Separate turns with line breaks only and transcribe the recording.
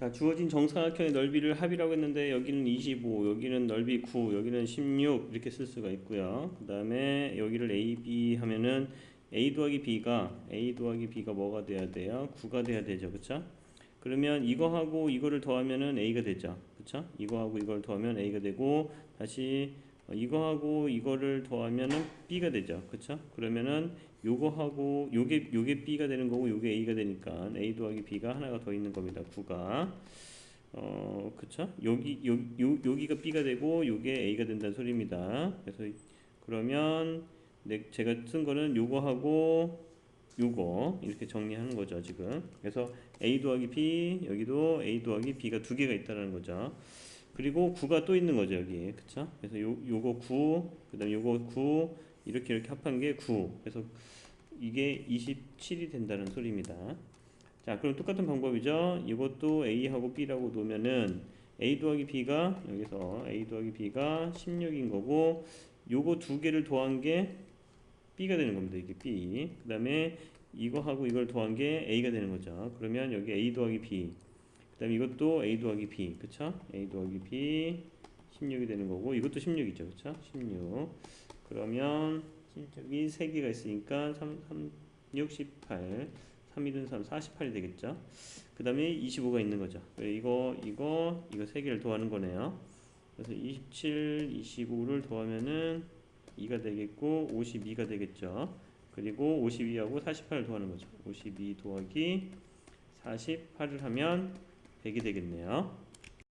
자, 주어진 정사각형의 넓이를 합이라고 했는데 여기는 25, 여기는 넓이 9, 여기는 16 이렇게 쓸 수가 있고요. 그 다음에 여기를 A, B 하면은 A 더하기 B가 A 더하기 B가 뭐가 돼야 돼요? 9가 돼야 되죠, 그쵸? 그러면 이거하고 이거를 더하면은 A가 되죠, 그쵸? 이거하고 이걸 더하면 A가 되고 다시 어, 이거하고 이거를 더하면은 B가 되죠, 그쵸? 그러면은 요거하고 요게 요게 B가 되는 거고 요게 A가 되니까 A 더하기 B가 하나가 더 있는 겁니다. 9가 어 그쵸? 여기 요, 요 여기가 B가 되고 요게 A가 된다는 소리입니다. 그래서 그러면 내, 제가 쓴 거는 요거하고 요거 이렇게 정리하는 거죠 지금. 그래서 A 더하기 B 여기도 A 더하기 B가 두 개가 있다는 거죠. 그리고 9가 또 있는 거죠 여기 그쵸? 그래서 요 요거 9 그다음 요거 9 이렇게 이렇게 합한 게 9. 그래서 이게 27이 된다는 소리입니다. 자, 그럼 똑같은 방법이죠. 이것도 A하고 B라고 놓으면은 A 더하기 B가 여기서 A 더하기 B가 16인 거고 요거 두 개를 더한 게 B가 되는 겁니다. 이게 B. 그 다음에 이거하고 이걸 더한 게 A가 되는 거죠. 그러면 여기 A 더하기 B. 그 다음에 이것도 A 더하기 B. 그쵸? A 더하기 B 16이 되는 거고 이것도 16이죠. 그쵸? 16. 그러면 여기 세 개가 있으니까 3, 3, 6, 18, 3, 1은 3, 48이 되겠죠. 그 다음에 25가 있는 거죠. 이거, 이거, 이거 세 개를 더하는 거네요. 그래서 27, 25를 더하면은 2가 되겠고 52가 되겠죠. 그리고 52하고 48을 더하는 거죠. 52 더하기 48을 하면 100이 되겠네요.